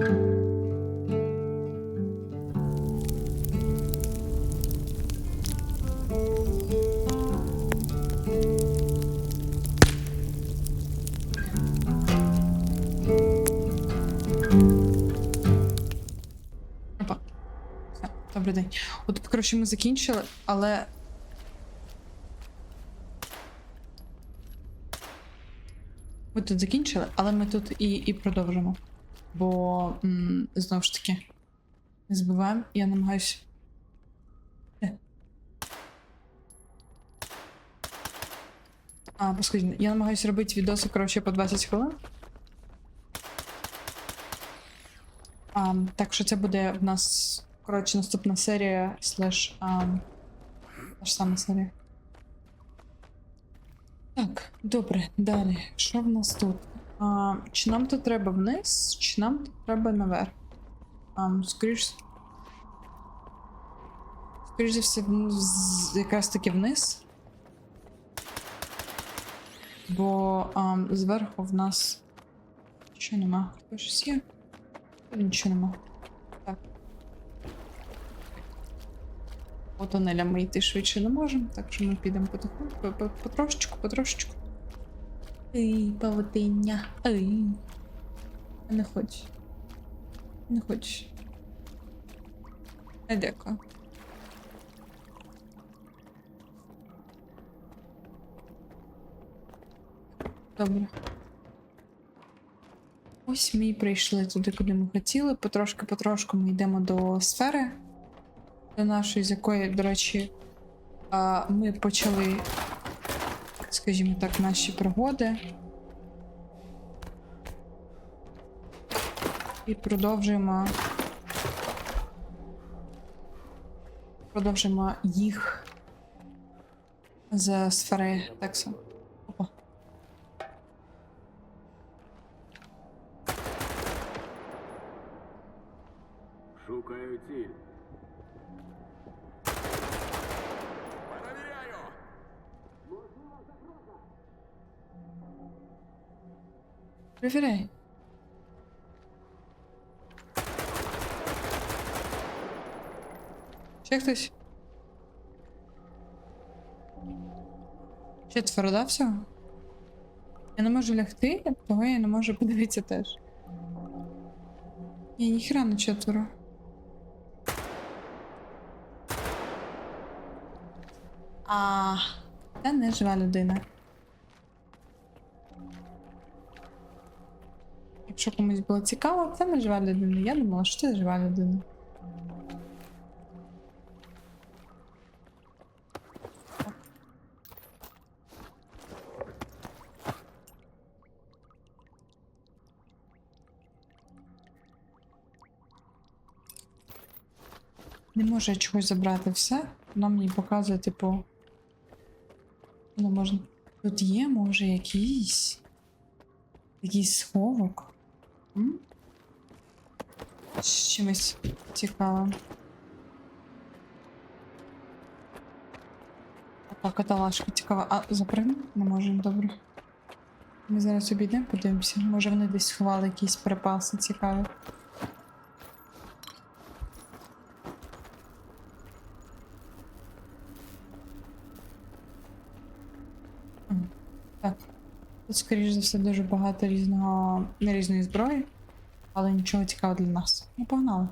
Добрий день. От, коротше, ми закінчили, але. Ми тут закінчили, але ми тут і, і продовжимо. Бо знову ж таки, не забуваємо, я намагаюсь. Де? А, поскажіть, я намагаюся робити відоси, коротше, по 20 хвилин. А, так що це буде в нас, коротше, наступна серія, слеш. А, та сама серія. Так, добре, далі. Що в нас тут? А, чи нам тут треба вниз, чи нам тут треба наверх? А, скоріш. Скоріш за все, вниз, якраз таки вниз. Бо а, зверху в нас. Що нема? Хто щось є? Нічого нема. Так. По тунелям ми йти швидше не можемо, так що ми підемо потихоньку, по- по- потрошечку, потрошечку. Ей, павутиння. Ей. Не хочу. Не хочу. Не дякую. Добре. Ось ми і прийшли туди, куди ми хотіли. Потрошки-потрошку ми йдемо до сфери, до нашої, з якої, до речі, ми почали, скажімо так, наші пригоди. І продовжуємо. Продовжуємо їх з сфери Тексу. Перевіряй. Ще хтось? Четверо, да, всього? Я не можу лягти, того я не можу подивитися теж. Ні, ніхера не четверо. А, це не жива людина. Якщо комусь було цікаво, це не жива людина. Я думала, що це жива людина. Не може я чогось забрати все. Вона мені показує, типу. Не можна. Тут є, може, якийсь. Якийсь сховок. Чимось цікавим. Опа, цікава. А, запрыгнемо? Не можемо, добре. Ми зараз обійдемо, подивимося. Може вони десь сховали якісь припаси цікаві. М, Так. Тут, скоріш за все, дуже багато різного, різної зброї, але нічого цікавого для нас. Ну, погнали.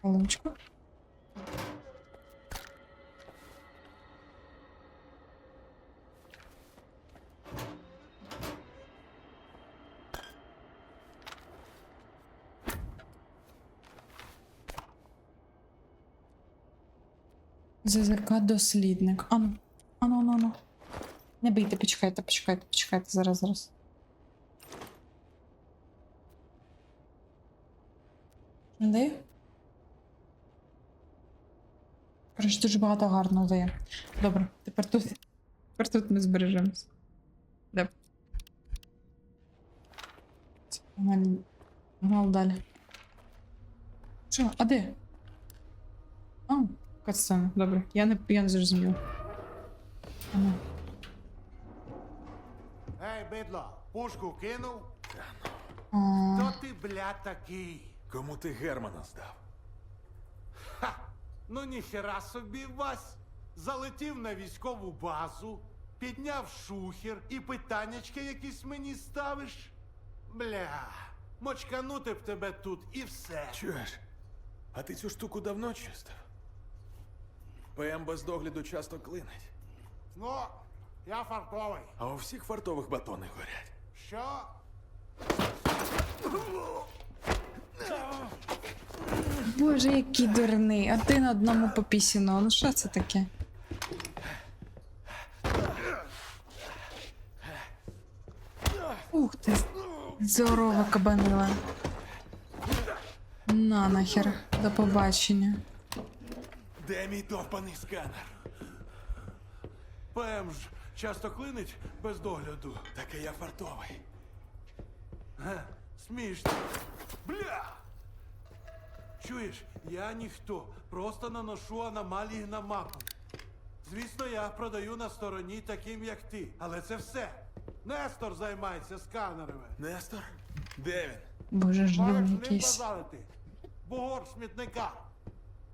Хвилиночку. ЗЗК дослідник. Ану, ану, ану, ану. Не бийте, почекайте, почекайте, почекайте, зараз, зараз. Не дає? Дуже багато гарного дає. Добре, тепер тут. Тепер тут ми збережемось. Де? Погнали далі. Що? А де? А, катсцена, добре. Я не, я не зрозумів. Ага. Ей, бидло, пушку кинув? О, То ти, блядь, такий. Кому ти Германа здав? Ха! Ну ніхера собі Вась. Залетів на військову базу, підняв шухер і питаннячки якісь мені ставиш. Бля, мочканути б тебе тут і все. Чуєш? А ти цю штуку давно чистив? ПМ без догляду часто клинить, Ну, я фартовий. а у всіх фартових батони горять. Що? Боже, який дурний, а ти на одному попісіно. Ну що це таке? Ух ти, здорова кабанила. На нахер, до побачення. Де мій довбаний сканер? ПМ ж часто клинить без догляду. Таке я фартовий. Ге, Смішно. Бля! Чуєш, я ніхто, просто наношу аномалії на мапу. Звісно, я продаю на стороні таким, як ти. Але це все. Нестор займається сканерами. Нестор? Де він? Боже ж з ним якийсь. базарити. Бугор смітника.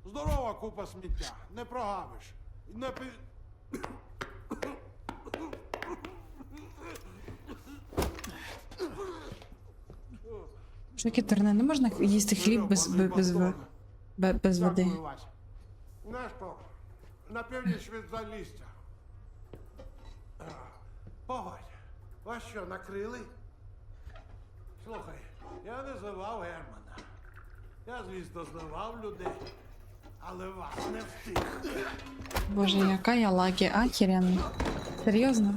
Здорова купа сміття. Не прогавиш. Не пи... Що яке не можна їсти хліб без, без, без, без води. Дякую, на північ від Залістя. Погодь, вас що, накрили? Слухай, я не зливав Германа. Я, звісно, зливав людей, але вас не встиг. Боже, яка я лагі, ахеренно. Серйозно?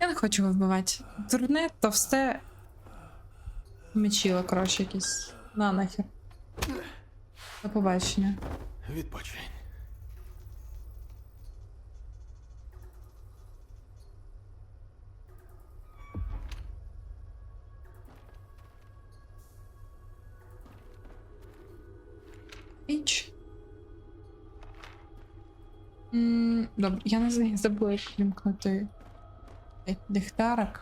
Я не хочу його вбивати. Дурне, товсте. Мечіло, коротше, якесь. На нахер. До побачення. Відпочинь. Іч. М, Добре, я не знаю, забула, як вімкнути цей ліхтарик.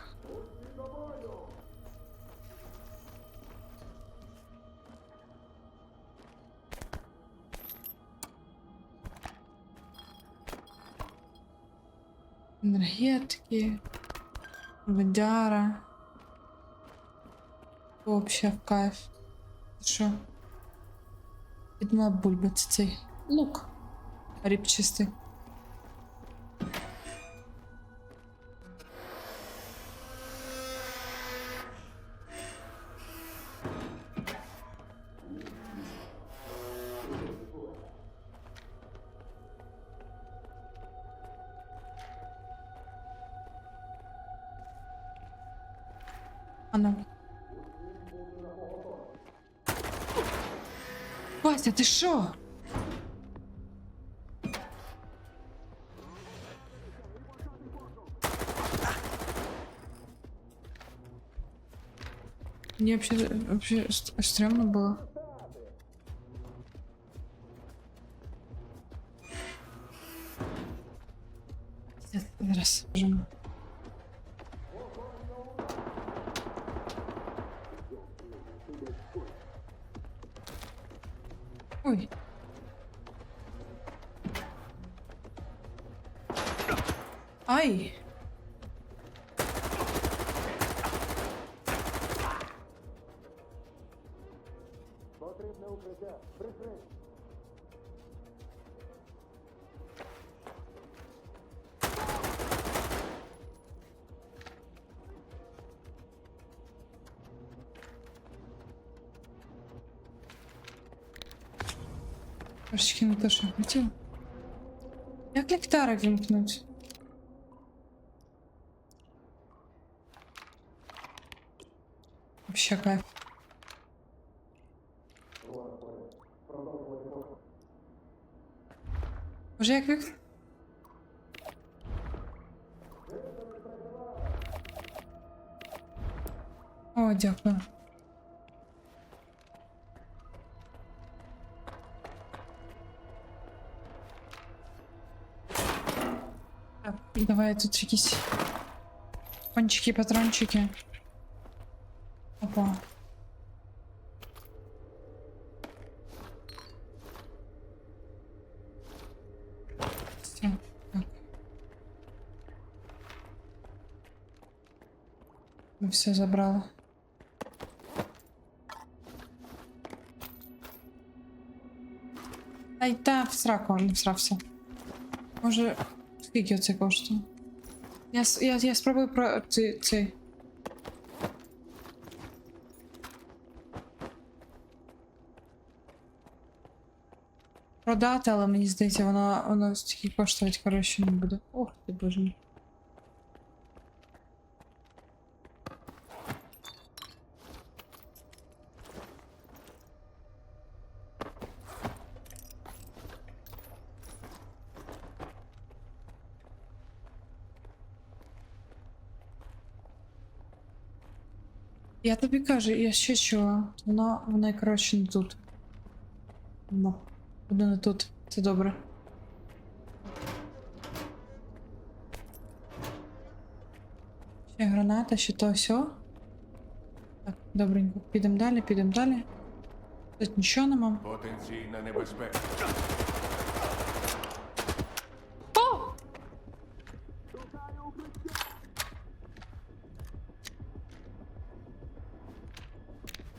Енергетики, водяра. Вообще в кайф. Що? Підмала бульба, це цей лук. Ріпчистий. Ти що? Мне вообще, вообще ст- стрёмно было. Ай. Трошечки не то, що хотів. Як ліхтарик вімкнуть? Вообще кайф. Вже як вік? О, дякую. Так, давай тут якісь Пончики, патрончики. Опа. Ми все забрали. Ай, та в сраку, не всрався. Може, скільки це коштує? Я, я, я спробую про цей. Продати, але мені здається, воно, воно стільки коштувати, коротше, не буде. Ох ти боже мій. Я тобі кажу, я ще чула. Воно, воно, коротше, не тут. Ну, Воно не тут. Це добре. Ще граната, ще то все. Так, добренько. Підемо далі, підемо далі. Тут нічого нема. Потенційна небезпека.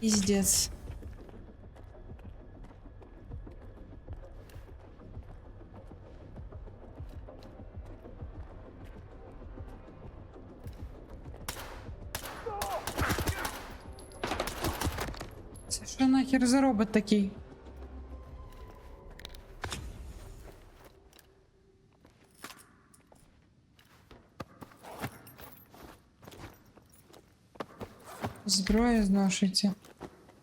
Пиздец. Це нахер за робот такий? Зброя зношується.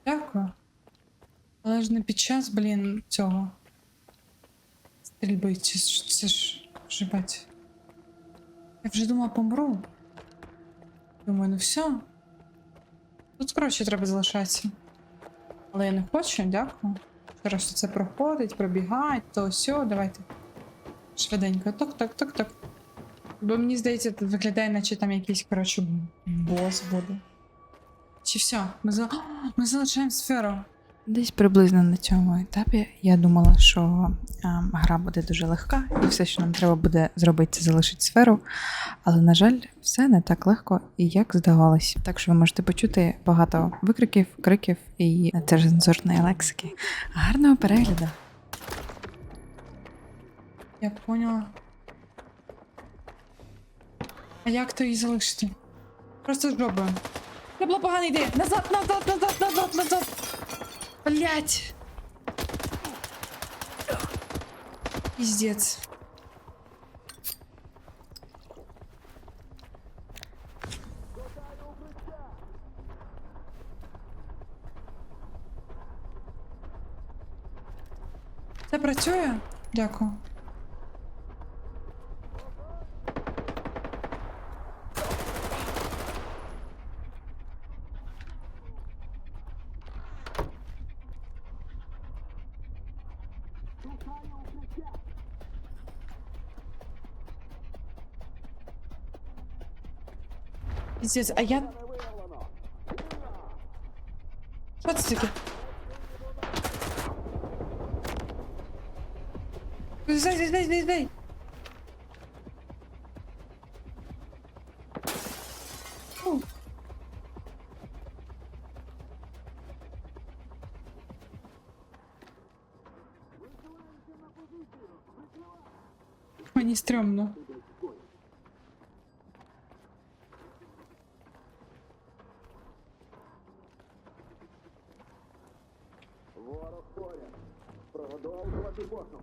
Дякую. Але ж не під час, блін, цього. Стрільби, це це ж жебать. Я вже думала, помру. Думаю, ну все. Тут, коротше, треба залишатися. Але я не хочу, дякую. Зараз це проходить, пробігають, то все, давайте. Швиденько. Так, так, так, так. Бо мені здається, тут виглядає, наче там якийсь, коротше, бос буде. Чи все? Ми, за... Ми залишаємо сферу. Десь приблизно на цьому етапі я думала, що ем, гра буде дуже легка, і все, що нам треба буде зробити, це залишити сферу. Але, на жаль, все не так легко і як здавалось. Так що ви можете почути багато викриків, криків і нецензурної лексики. Гарного перегляду! Я поняла. А як то її залишити? Просто зробимо. Це була погана ідея. Назад, назад, назад, назад, назад. Блять. Пиздец. Це працює? Дякую. Пиздец, а я... Що це таке? Дай, дай, дай, дай, поряд. Мені стрьомно.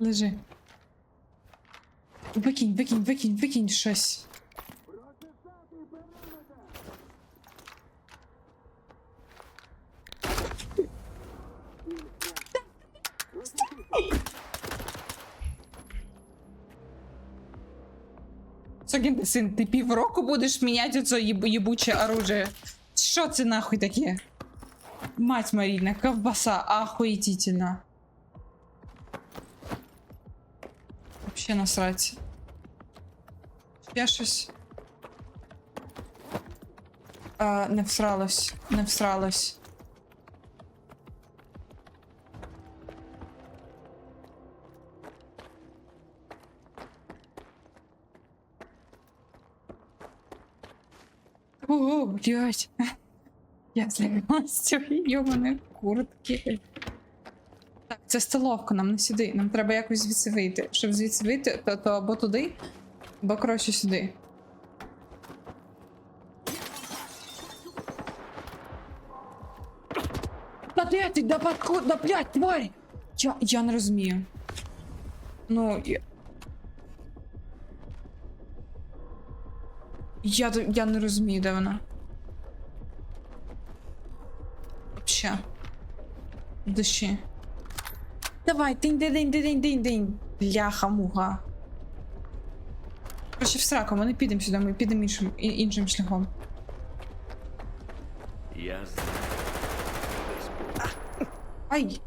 Лежи. Викинь, викинь, викинь, викинь щось. Согін, син, ти півроку будеш міняти їб- їбуче оружие. Що це нахуй таке? мать Марина, ковбаса, охуетительно. Вообще насрать. Ще щось. А, не всралось, не всралось. О, блядь. Я злякалась з цієї йобаної куртки. Так, це столовка, нам не сюди. Нам треба якось звідси вийти. Щоб звідси вийти, то, то або туди, або коротше сюди. Та де ти? Да подход, да блядь, тварь! Я, я не розумію. Ну, я... Я, я не розумію, де вона. Вообще. Душі. Давай, динь динь динь динь динь динь Бляха муга. Короче, в сраку, ми не підемо сюди, ми підемо іншим, іншим шляхом. Я знаю. Ай!